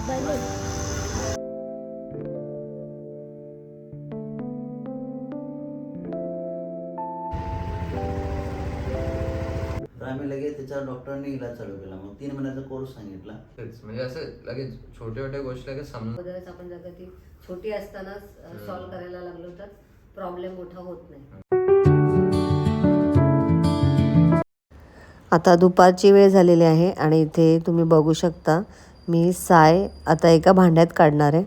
घाबरले तर आम्ही लगेच त्याच्यावर डॉक्टरांनी इलाज चालू केला. मग तीन महिन्याचा कोर्स सांगितला. तेच म्हणजे असं लगेच छोट्या छोट्या गोष्टी लगेच आपण ती छोटी असतानाच सॉल्व्ह करायला लागलो तर प्रॉब्लेम मोठा होत नाही. आता दुपारची वेळ झालेली आहे आणि इथे तुम्ही बघू शकता मी साय आता एका भांड्यात काढणार आहे.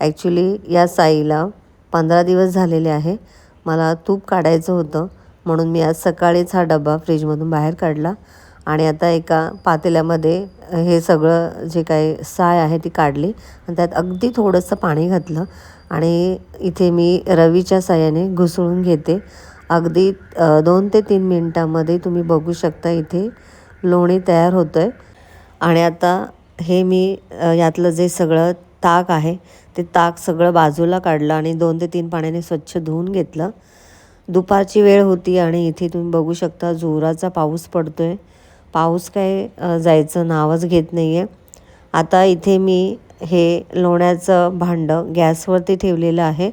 ॲक्च्युली या साईला पंधरा दिवस झालेले आहे. मला तूप काढायचं होतं म्हणून मी आज सकाळीच हा डबा फ्रीजमधून बाहेर काढला. आणि आता एका पातेल्यामध्ये हे सगळं जे काही साय आहे ती काढली. आणि त्यात अगदी थोडंसं पाणी घातलं. आणि इथे मी रवीच्या साह्याने घुसळून घेते. अगदी दोन ते तीन मिनटामध्ये तुम्ही बघू शकता इथे लोणी तयार होतं आहे आणि आता हे मी यातलं जे सगळं ताक आहे ते ताक सगळं बाजूला काढलं आणि दोन ते तीन पाण्याने स्वच्छ धुवून घेतलं. दुपारची वेळ होती आणि इथे तुम्ही बघू शकता जोराचा पाऊस पडतो आहे पाऊस काय जायचं नावच घेत नाही आहे आता इथे मी हे लोण्याचं भांडं गॅसवरती ठेवलेलं आहे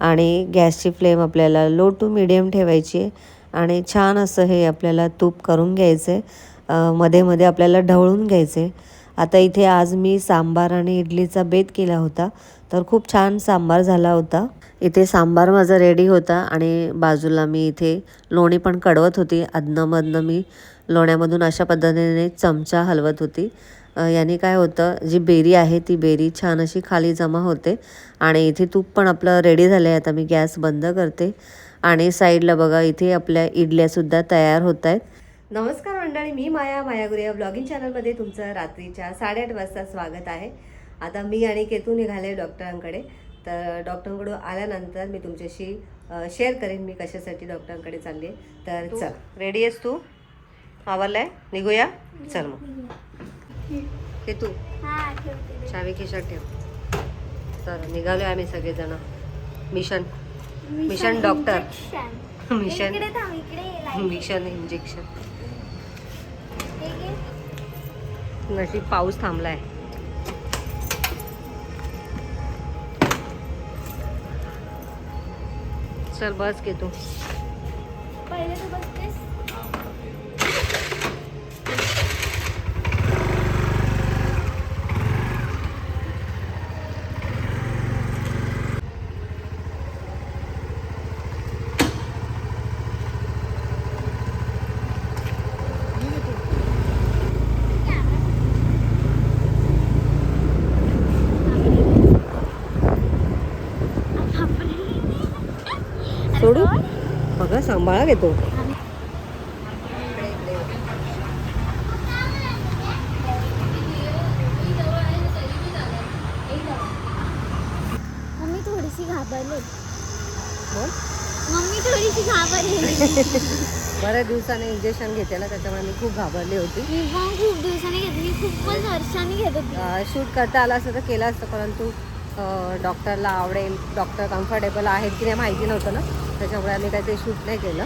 आणि गॅसची फ्लेम आपल्याला लो टू मिडियम ठेवायची आहे आणि छान असं हे आपल्याला तूप करून घ्यायचं आहे मध्ये मध्ये आपल्याला ढवळून घ्यायचं आहे आता इथे आज मी सांबार आणि इडलीचा बेत केला होता. तर खूप छान सांबार झाला होता. इथे सांबार माझा रेडी होता आणि बाजूला मी इथे लोणी पण कडवत होती. अधनंमधनं मी लोण्यामधून अशा पद्धतीने चमचा हलवत होती. याने काय होतं जी बेरी आहे ती बेरी छान अशी खाली जमा होते आणि इथे तूप पण आपलं रेडी झालं आहे आता मी गॅस बंद करते. आणि साईडला बघा इथे आपल्या इडल्यासुद्धा तयार होत आहेत. नमस्कार मंडळी मी माया मायागुरी या ब्लॉगिंग चॅनलमध्ये तुमचं रात्रीच्या साडेआठ वाजता स्वागत आहे. आता मी आणि केतू निघाले डॉक्टरांकडे. तर डॉक्टरांकडून आल्यानंतर मी तुमच्याशी शेअर करेन मी कशासाठी डॉक्टरांकडे चालली आहे तर चल. रेडी आहेस तू? आवरलाय? निघूया? चल मग. केतू हा चावी खिशात ठेव. तर निघालो आम्ही सगळेजण. Mission. Mission doctor. Mission. Mission injection नशीब पाऊस थांबलाय. चल बस घे तू. पहिले तू बसते. सांभाळा घेतो. मम्मी थोडीशी घाबरले. मम्मी थोडीशी घाबरली. बऱ्याच दिवसाने इंजेक्शन घेतलेलं त्याच्यामुळे मी खूप घाबरली होती. मी पण खूप दिवसांनी घेत मी खूपच वर्षांनी घेत होती. शूट करता आला असतं तर केलं असतं परंतु डॉक्टरला आवडेल डॉक्टर कम्फर्टेबल आहेत की नाही माहिती नव्हतं ना. त्याच्यामुळे आम्ही काही ते शूट नाही केलं.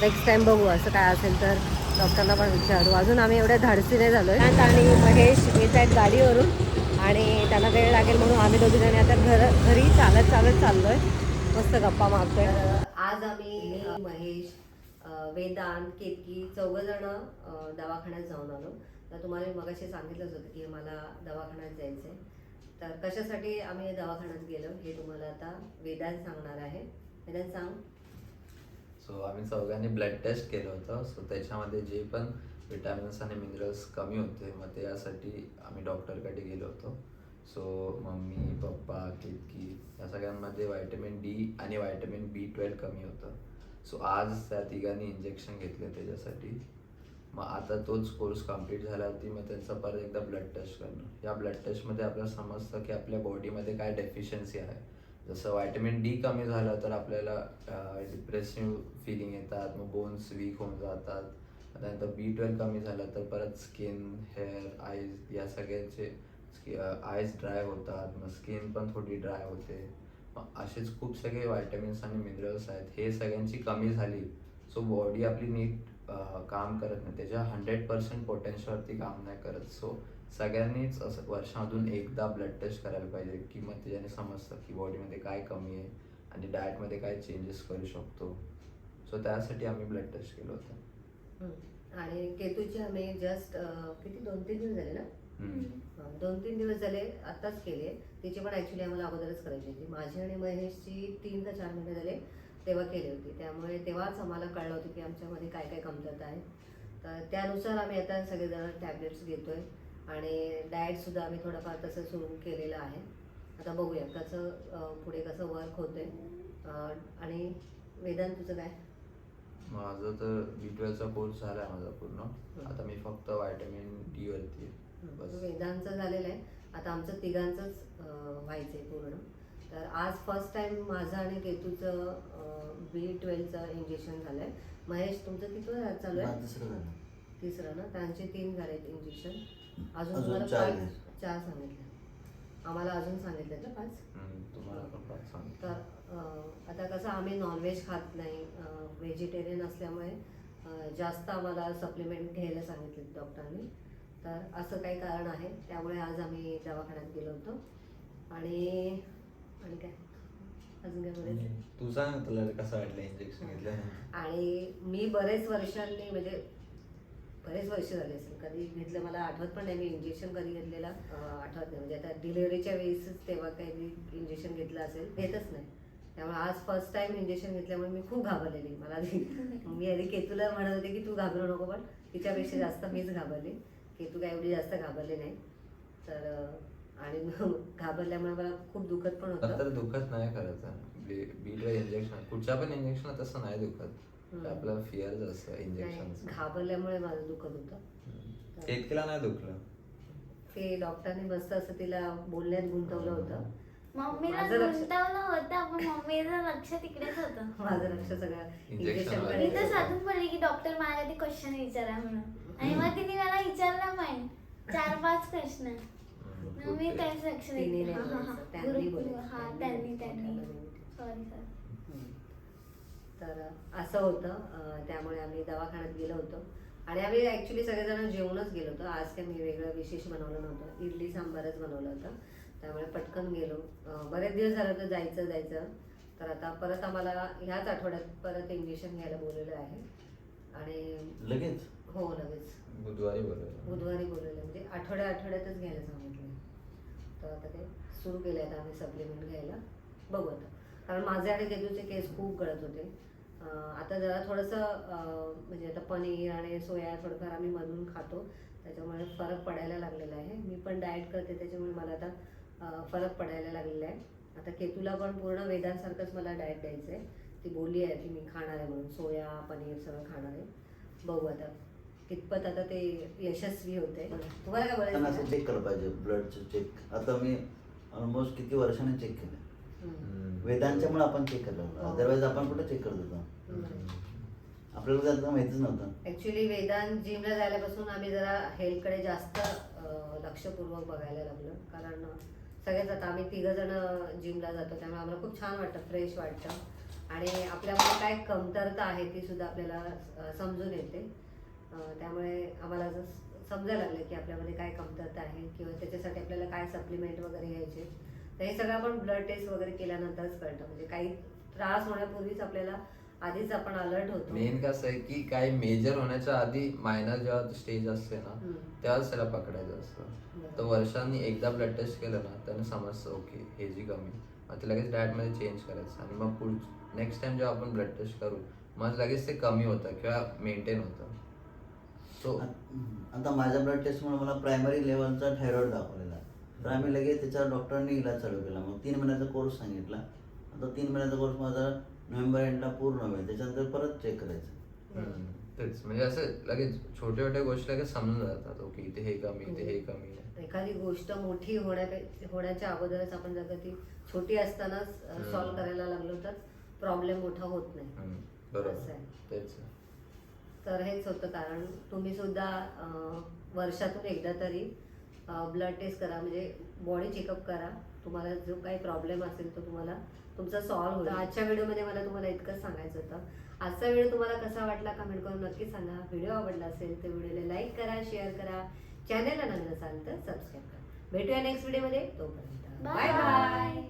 नेक्स्ट टाइम बघू असं काय असेल तर डॉक्टरना पण विचारू. अजून आम्ही एवढ्या धाडसी नाही झालो आहे आणि महेश येत आहेत गाडीवरून आणि त्यांना वेळ लागेल म्हणून आम्ही दोघी जणी आता घर घरी चालत चालत चाललो आहे मस्त गप्पा मारतोय. आज आम्ही महेश वेदांत केतकी चौघजण दवाखान्यात जाऊन आलो. तर तुम्हाला मगाशी सांगितलंच होतं की मला दवाखान्यात जायचं आहे तर कशासाठी आम्ही दवाखान्यात गेलो हे तुम्हाला आता वेदांत सांगणार आहे. वेदांत सांग. सो आम्ही चौघांनी ब्लड टेस्ट केलं होतं. सो त्याच्यामध्ये जे पण विटॅमिन्स आणि मिनरल्स कमी होते मग ते यासाठी आम्ही डॉक्टरकडे गेलो होतो. सो मम्मी पप्पा केतकी या सगळ्यांमध्ये व्हायटमिन डी आणि व्हायटमिन बी ट्वेल्व कमी होतं. सो आज त्या तिघांनी इंजेक्शन घेतले त्याच्यासाठी. मग आता तोच कोर्स कंप्लीट झाल्यावरती मग त्यांचा परत एकदा ब्लड टेस्ट करणं. या ब्लड टेस्टमध्ये आपल्याला समजतं की आपल्या बॉडीमध्ये काय डेफिशियन्सी आहे. जसं व्हायटमिन डी कमी झालं तर आपल्याला डिप्रेसिव्ह फिलिंग येतात मग बोन्स वीक होऊन जातात. त्यानंतर बी ट्वेल्व कमी झालं तर परत स्किन हेअर आईज या सगळ्यांचे आईज ड्राय होतात. मग स्किन पण थोडी ड्राय होते. मग असेच खूप सगळे व्हायटमिन्स आणि मिनरल्स आहेत. हे सगळ्यांची कमी झाली. सो बॉडी आपली नीट काम करत नाही. त्याच्या हंड्रेड पर्सेंट पोटेन्शियलवरती काम नाही करत. सो सगळ्यांनीच असं वर्षामधून एकदा ब्लड टेस्ट करायला पाहिजे की मग त्याच्याने समजतं की बॉडीमध्ये काय कमी आहे आणि डाएटमध्ये काय चेंजेस करू शकतो. सो त्यासाठी आम्ही ब्लड टेस्ट केलं होतं. हम्म. आणि केतूची आम्ही जस्ट किती? दोन तीन दिवस झाले ना? दोन तीन दिवस झाले आत्ताच केले. तिची पण ॲक्च्युली आम्हाला अगोदरच करायची होती. माझी आणि महेशची तीन का चार महिने झाले. तेव्हा केली होती. त्यामुळे तेव्हाच आम्हाला कळलं होतं की आमच्यामध्ये काय काय कमतरता आहे. तर त्यानुसार आम्ही आता सगळेजण टॅबलेट्स घेतोय आणि डाएटसुद्धा आम्ही थोडंफार तसं सुरू केलेलं आहे. आता बघूया कसं पुढे कसं वर्क होतंय. अं, आणि वेदांत तुझं काय? माझं तर बी ट्वेल्वचा कोर्स झाला आहे माझा पूर्ण. आता मी फक्त व्हायटमिन डी वरती आहे. वेदांचं झालेलं आहे. आता आमचं तिघांचंच अं, व्हायचंय पूर्ण. तर आज फर्स्ट टाइम माझं आणि केतूचं बी ट्वेल्वचं इंजेक्शन झालंय. महेश तुमचं किती वेळ चालू आहे? तिसरं झालं. ना? त्यांचे तीन झालेत इंजेक्शन अजून तुम्हाला चार पाच. चार सांगितले. आम्हाला अजून सांगितले ना पाच? हम्म, तुम्हाला पण पाच सांगतो तर आता कसं आम्ही नॉनव्हेज खात नाही. व्हेजिटेरियन असल्यामुळे जास्त आम्हाला सप्लिमेंट घ्यायला सांगितले डॉक्टरांनी तर असं काही कारण आहे. त्यामुळे आज आम्ही दवाखान्यात गेलो होतो. आणि आणि काय? अजून काय बोलायचं? तू सांग तुला कसं वाटलं इंजेक्शन घेतल्यानंतर आणि मी बरेच वर्षांनी म्हणजे बरेच वर्ष झाले असेल कधी घेतलं मला आठवत पण नाही मी इंजेक्शन कधी घेतलेलं? अं, आठवत नाही. म्हणजे आता डिलिव्हरीच्या वेळेसच तेव्हा काही मी इंजेक्शन घेतलं असेल घेतच नाही. त्यामुळे आज फर्स्ट टाइम इंजेक्शन घेतल्यामुळे मी खूप घाबरलेली. मला आधी मी आधी केतूला म्हणत होते की तू घाबरू नको पण तिच्यापेक्षा जास्त मीच घाबरले. केतू काय एवढी जास्त घाबरली नाही. तर अं, आणि घाबरल्यामुळे मला खूप दुखत पण होतं. तर दुखत नाही खरंच. बीटवर इंजेक्शन कुठच्या पण इंजेक्शन तसं नाही दुखत. हम्म. ते आपलं फिअर असतं नाही, इंजेक्शन घाबरल्यामुळे माझं दुखत होतं. केतकीला नाही दुखलं? ते डॉक्टरने मस्त असं तिला बोलण्यात गुंतवलं होतं. मम्मीला माझं लक्ष- गुंतवलं होतं पण मम्मीचं लक्ष तिकडेच होतं. माझं लक्ष सगळं इंजेक्शन वर. मी तर साधून पडली की डॉक्टर मला कधी क्वेश्चन विचारा म्हणून. आणि मग तिने मला विचारला पण चार पाच प्रश्न. मी good लक्ष तिने नाही हा, बोलायचं, त्यांनी बोलायचं, त्यांनी बोलायचं. तर असं होतं. अं, त्यामुळे आम्ही दवाखान्यात गेलो होतो. आणि आम्ही ॲक्च्युली सगळेजण जेवूनच गेलो होतो. आज काही मी वेगळं विशेष बनवलं नव्हतं. इडली सांबारच बनवलं होतं. त्यामुळे पटकन गेलो. अं, बरेच दिवस झालं होतं जायचं जायचं तर आता परत आम्हाला ह्याच आठवड्यात परत इंजेक्शन घ्यायला बोलवलं आहे. आणि लगेच? हो लगेच. बुधवारी बोलवलं. बुधवारी बोलवलं. म्हणजे आठवड्या आठवड्यातच घ्यायला सांगितलं तर आता ते सुरू केले आता आम्ही सप्लिमेंट घ्यायला. बघू आता. कारण माझे आणि केतूचे केस खूप गळत होते. आता जरा थोडंसं म्हणजे आता पनीर आणि सोया थोडंफार आम्ही मधून खातो. त्याच्यामुळे फरक पडायला लागलेला आहे. मी पण डाएट करते त्याच्यामुळे मला आता फरक पडायला लागलेला आहे. आता केतूला पण पूर्ण वेदांसारखंच मला डाएट द्यायचं आहे ती बोलली आहे की मी खाणार आहे म्हणून सोया पनीर सगळं खाणार आहे. बघू आता. कितपत आता ते यशस्वी होते. तुम्हाला काय बोलायचं? असं चेक केलं पाहिजे ब्लडचं चेक आता मी ऑलमोस्ट किती वर्षाने चेक केलं. हम्म. वेदांच्यामुळे आपण चेक केलं. हो. अदरवाईज आपण कुठे चेक करत होतो. आपल्याला त्याचं माहितीच नव्हतं. ऍक्च्युली वेदांत जिमला जायल्यापासून आम्ही जरा हेल्थकडे जास्त अं, लक्षपूर्वक बघायला लागलो. कारण सगळेच आता आम्ही तिघ जण जिमला जातो. त्यामुळे आम्हाला खूप छान वाटतं फ्रेश वाटतं. आणि आपल्यामध्ये काय कमतरता आहे ती सुद्धा आपल्याला समजून येते. त्यामुळे आम्हाला असं समजायला लागलं की आपल्यामध्ये काय कमतरता आहे किंवा त्याच्यासाठी आपल्याला काय सप्लिमेंट वगैरे घ्यायचे. तर हे सगळं आपण ब्लड टेस्ट वगैरे केल्यानंतरच कळतं. म्हणजे काही त्रास होण्यापूर्वीच आपल्याला आधीच आपण अलर्ट होतो. मेन कसं आहे की काही मेजर होण्याच्या आधी मायनर जेव्हा स्टेज असते ना. तेव्हाच त्याला पकडायचं असतं. तर वर्षांनी एकदा ब्लड टेस्ट केलं ना त्यानं समजतं ओके हे जी कमी मग ते लगेच डाएटमध्ये चेंज करायचं आणि मग पुढ नेक्स्ट टाइम जेव्हा आपण ब्लड टेस्ट करू मग लगेच ते कमी होतं किंवा मेंटेन होतं. सो आत- माझ्या ब्लड टेस्टमुळे मला प्रायमरी लेवलचा थायरॉइड दाखवलेला तर आम्ही लगेच त्याच्यावर डॉक्टरांनी इलाज चालू केला. मग तीन महिन्याचा कोर्स सांगितला. आता तीन महिन्याचा कोर्स माझा नोव्हेंबर एंडला पूर्ण होईल. त्याच्यानंतर परत चेक करायचं. तेच. म्हणजे असं लगेच छोट्या छोट्या गोष्टी लगेच समजून जातात. ओके इथे हे कमी इथे हे कमी. आहे एखादी गोष्ट मोठी होण्या होण्याच्या अगोदरच आपण जर का ती छोटी असतानाच. सॉल्व्ह करायला लागलो तर प्रॉब्लेम मोठा होत नाही. बरोबर. तेच. तर हेच होतं कारण तुम्ही सुद्धा वर्षातून एकदा तरी ब्लड टेस्ट करा म्हणजे बॉडी चेकअप करा. तुम्हाला जो काही प्रॉब्लेम असेल तो तुम्हाला तुमचा सॉल्व्ह होईल. आजच्या व्हिडिओमध्ये मला तुम्हाला इतकंच सांगायचं होतं. आजचा व्हिडिओ तुम्हाला कसा वाटला कमेंट करून नक्की सांगा. व्हिडिओ आवडला असेल तर व्हिडिओला लाईक करा शेअर करा. चॅनलला नवीन असाल तर सबस्क्राईब करा. भेटूया नेक्स्ट व्हिडिओमध्ये तोपर्यंत बाय बाय